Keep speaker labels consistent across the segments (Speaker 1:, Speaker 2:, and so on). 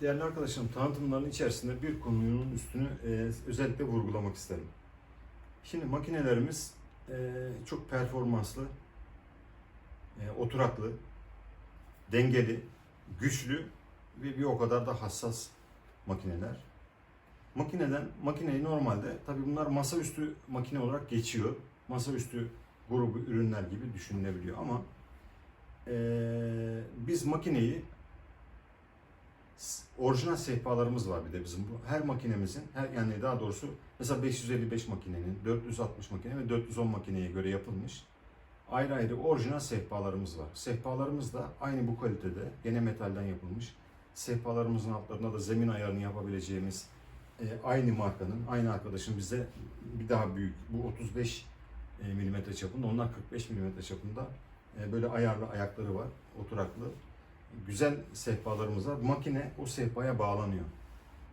Speaker 1: Değerli arkadaşlarım, tanıtımların içerisinde bir konunun üstünü e, özellikle vurgulamak isterim. Şimdi makinelerimiz e, çok performanslı, e, oturaklı, dengeli, güçlü ve bir o kadar da hassas makineler. Makineden, makineyi normalde, tabii bunlar masaüstü makine olarak geçiyor. Masaüstü grubu ürünler gibi düşünülebiliyor ama e, biz makineyi orijinal sehpalarımız var bir de bizim bu. Her makinemizin, her yani daha doğrusu mesela 555 makinenin, 460 makine ve 410 makineye göre yapılmış ayrı ayrı orijinal sehpalarımız var. Sehpalarımız da aynı bu kalitede, gene metalden yapılmış. Sehpalarımızın altlarında da zemin ayarını yapabileceğimiz e, aynı markanın, aynı arkadaşın bize bir daha büyük, bu 35 e, milimetre çapında, onlar 45 milimetre çapında e, böyle ayarlı ayakları var, oturaklı güzel sehpalarımız var. Makine o sehpaya bağlanıyor.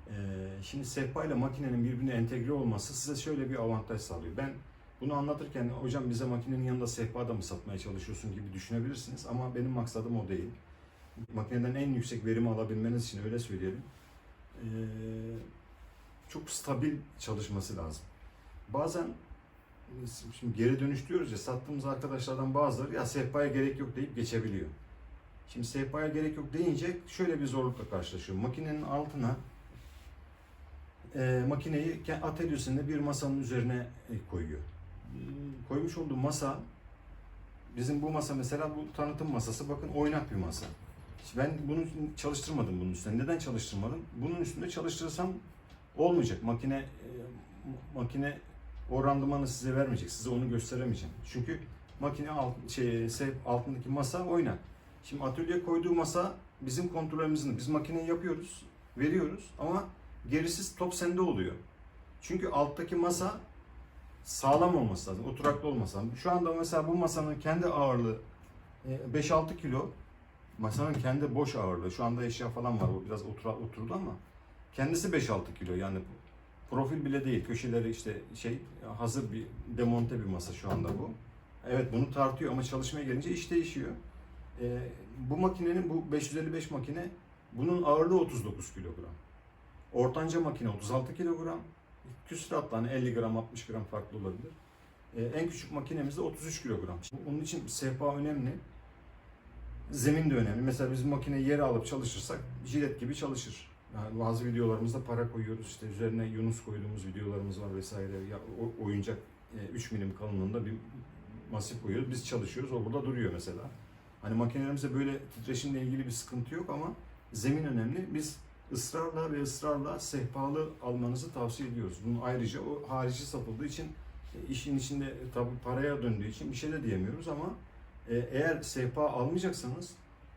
Speaker 1: Ee, şimdi sehpa ile makinenin birbirine entegre olması size şöyle bir avantaj sağlıyor. Ben bunu anlatırken hocam bize makinenin yanında sehpa da mı satmaya çalışıyorsun gibi düşünebilirsiniz ama benim maksadım o değil. Makineden en yüksek verimi alabilmeniz için öyle söyleyelim. Ee, çok stabil çalışması lazım. Bazen şimdi geri dönüş diyoruz ya sattığımız arkadaşlardan bazıları ya sehpaya gerek yok deyip geçebiliyor. Şimdi sehpaya gerek yok deyince şöyle bir zorlukla karşılaşıyorum. Makinenin altına e, makineyi atölyesinde bir masanın üzerine e, koyuyor. Hmm, Koymuş olduğu masa bizim bu masa mesela bu tanıtım masası bakın oynak bir masa. Ben bunu çalıştırmadım bunun üstüne. Neden çalıştırmadım? Bunun üstünde çalıştırırsam olmayacak. Makine e, makine o randımanı size vermeyecek. Size onu gösteremeyeceğim. Çünkü makine alt, şey, altındaki masa oynak. Şimdi atölyeye koyduğu masa bizim kontrolümüzün. Biz makineyi yapıyoruz, veriyoruz ama gerisi top sende oluyor. Çünkü alttaki masa sağlam olması lazım, oturaklı olması lazım. Şu anda mesela bu masanın kendi ağırlığı e, 5-6 kilo. Masanın kendi boş ağırlığı. Şu anda eşya falan var. O biraz otura, oturdu ama kendisi 5-6 kilo. Yani profil bile değil. Köşeleri işte şey hazır bir demonte bir masa şu anda bu. Evet bunu tartıyor ama çalışmaya gelince iş değişiyor. Ee, bu makinenin bu 555 makine bunun ağırlığı 39 kilogram. Ortanca makine 36 kilogram. Küsuratla hani 50 gram 60 gram farklı olabilir. Ee, en küçük makinemiz de 33 kilogram. Onun için sehpa önemli. Zemin de önemli. Mesela biz makineyi yere alıp çalışırsak jilet gibi çalışır. Yani bazı videolarımızda para koyuyoruz. İşte üzerine Yunus koyduğumuz videolarımız var vesaire. Ya, oyuncak e, 3 milim kalınlığında bir masif koyuyoruz. Biz çalışıyoruz. O burada duruyor mesela. Hani makinelerimizde böyle titreşimle ilgili bir sıkıntı yok ama zemin önemli. Biz ısrarla ve ısrarla sehpalı almanızı tavsiye ediyoruz. Bunun ayrıca o harici satıldığı için e, işin içinde tabi paraya döndüğü için bir şey de diyemiyoruz ama e, eğer sehpa almayacaksanız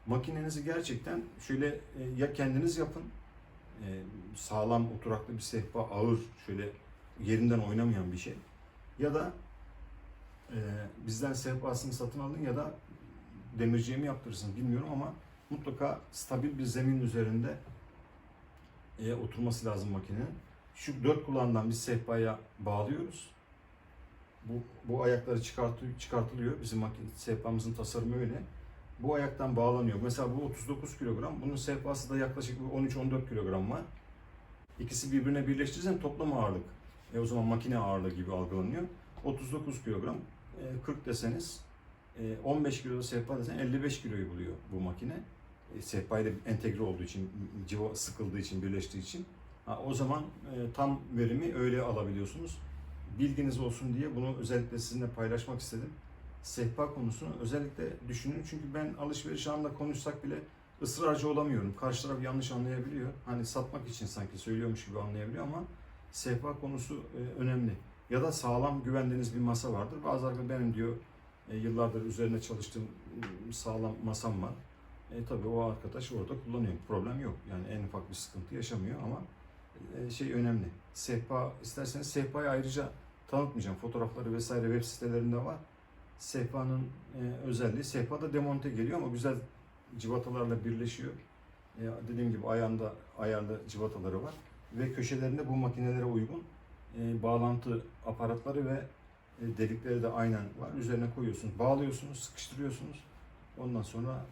Speaker 1: makinenizi gerçekten şöyle e, ya kendiniz yapın sağlam oturaklı bir sehpa ağır şöyle yerinden oynamayan bir şey ya da bizden sehpasını satın alın ya da demirciye mi yaptırırsınız bilmiyorum ama mutlaka stabil bir zemin üzerinde e, oturması lazım makinenin. Şu dört kulağından bir sehpaya bağlıyoruz. Bu, bu ayakları çıkartı, çıkartılıyor. Bizim makine, sehpamızın tasarımı öyle. Bu ayaktan bağlanıyor. Mesela bu 39 kilogram. Bunun sehpası da yaklaşık bir 13-14 kilogram var. İkisi birbirine birleştirirsen toplam ağırlık. E o zaman makine ağırlığı gibi algılanıyor. 39 kilogram. E, 40 deseniz 15 kilo sehpa desen 55 kiloyu buluyor bu makine. E, sehpa ile entegre olduğu için, civa sıkıldığı için, birleştiği için. Ha, o zaman e, tam verimi öyle alabiliyorsunuz. Bilginiz olsun diye bunu özellikle sizinle paylaşmak istedim. Sehpa konusunu özellikle düşünün. Çünkü ben alışveriş anında konuşsak bile ısrarcı olamıyorum. Karşı taraf yanlış anlayabiliyor. Hani satmak için sanki söylüyormuş gibi anlayabiliyor ama sehpa konusu e, önemli. Ya da sağlam güvendiğiniz bir masa vardır. Bazı arkadaşlar benim diyor e, yıllardır üzerine çalıştığım m, sağlam masam var. E tabii o arkadaş orada kullanıyor. Problem yok. Yani en ufak bir sıkıntı yaşamıyor ama e, şey önemli. Sehpa isterseniz sehpayı ayrıca tanıtmayacağım. Fotoğrafları vesaire web sitelerinde var. Sehpanın e, özelliği sehpa da demonte geliyor ama güzel civatalarla birleşiyor. E, dediğim gibi ayağında ayarlı civataları var ve köşelerinde bu makinelere uygun e, bağlantı aparatları ve e, delikleri de aynen var. Üzerine koyuyorsunuz, bağlıyorsunuz, sıkıştırıyorsunuz. Ondan sonra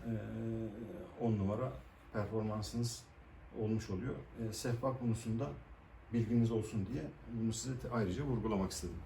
Speaker 1: 10 numara performansınız olmuş oluyor. E, sehpa konusunda bilginiz olsun diye bunu size ayrıca vurgulamak istedim.